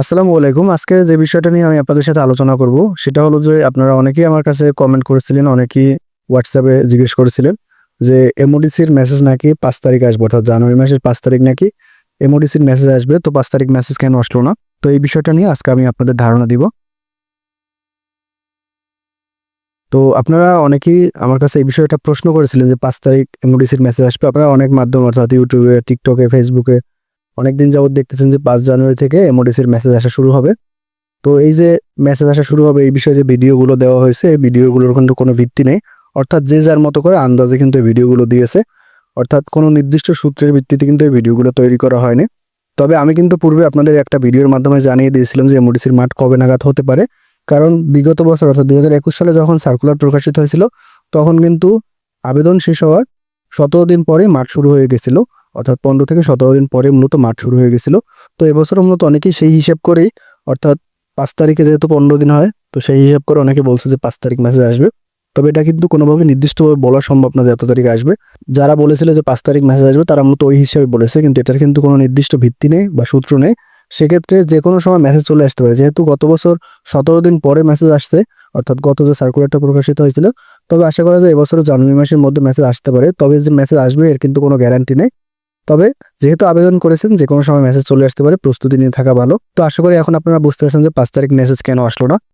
আসসালামু আলাইকুম। আজকে যে বিষয়টা নিয়ে আমি আপনাদের সাথে আলোচনা করব, সেটা হলো যে আপনারা অনেকেই আমার কাছে কমেন্ট করেছিলেন, অনেকেই হোয়াটসঅ্যাপে জিজ্ঞেস করেছিলেন যে এমওডিসির মেসেজ নাকি পাঁচ তারিখ আসবে, অর্থাৎ জানুয়ারি মাসের পাঁচ তারিখ নাকি এমওডিসির মেসেজ আসবে, তো পাঁচ তারিখ মেসেজ কেন আসলো না? তো এই বিষয়টা নিয়ে আজকে আমি আপনাদের ধারণা দিব। তো আপনারা অনেকেই আমার কাছে এই বিষয়টা প্রশ্ন করেছিলেন যে পাঁচ তারিখ এমওডিসির মেসেজ আসবে। আপনারা অনেক মাধ্যম, অর্থাৎ ইউটিউবে টিকটকে ফেসবুকে অনেকদিন যাবত দেখতেছেন যে পাঁচ জানুয়ারি থেকে এমওডিসির মেসেজ আসা শুরু হবে। তো এই যে মেসেজ আসা শুরু হবে, এই বিষয়ে যে ভিডিওগুলো দেওয়া হয়েছে, এই ভিডিওগুলোর কিন্তু কোনো ভিত্তি নেই। অর্থাৎ যে যার মতো করে আন্দাজে কিন্তু এই ভিডিওগুলো দিয়েছে। অর্থাৎ কোনো নির্দিষ্ট সূত্রের ভিত্তিতে কিন্তু এই ভিডিওগুলো তৈরি করা হয়নি। তবে আমি কিন্তু পূর্বে আপনাদের একটা ভিডিওর মাধ্যমে জানিয়ে দিয়েছিলাম যে এমওডিসির মাঠ কবে নাগাদ হতে পারে। কারণ বিগত বছর, অর্থাৎ দুই হাজার একুশ সালে যখন সার্কুলার প্রকাশিত হয়েছিল, তখন কিন্তু আবেদন শেষ হওয়ার সতেরো দিন পরে মাঠ শুরু হয়ে গেছিল। অর্থাৎ পনেরো থেকে সতেরো দিন পরে মূলত মাঠ শুরু হয়ে গেছিল। তো এবছর মূলত অনেকেই সেই হিসেব করেই, অর্থাৎ পাঁচ তারিখে যেহেতু পনেরো দিন হয়, তো সেই হিসাব করে অনেকে বলছে যে পাঁচ তারিখ মেসেজ আসবে। তবে এটা কিন্তু কোনোভাবে নির্দিষ্টভাবে বলা সম্ভব না যে এত তারিখ আসবে। যারা বলেছিল যে পাঁচ তারিখ মেসেজ আসবে, তারা মূলত ওই হিসাবে বলেছে, কিন্তু এটার কিন্তু কোনো নির্দিষ্ট ভিত্তি নেই বা সূত্র নেই। সেক্ষেত্রে যে কোনো সময় মেসেজ চলে আসতে পারে। যেহেতু গত বছর সতেরো দিন পরে মেসেজ আসছে, অর্থাৎ গত যে সার্কুলারটা প্রকাশিত হয়েছিল, তবে আশা করা যায় এবছর জানুয়ারি মাসের মধ্যে মেসেজ আসতে পারে। তবে যে মেসেজ আসবে, এর কিন্তু কোনো গ্যারান্টি নেই। তবে যেহেতু আবেদন করেছেন যে কোনো সময় মেসেজ চলে আসতে পারে, প্রস্তুতি নিয়ে থাকা ভালো। তো আশা করি এখন আপনারা বুঝতে পারছেন যে পাঁচ তারিখ মেসেজ কেন আসলো না।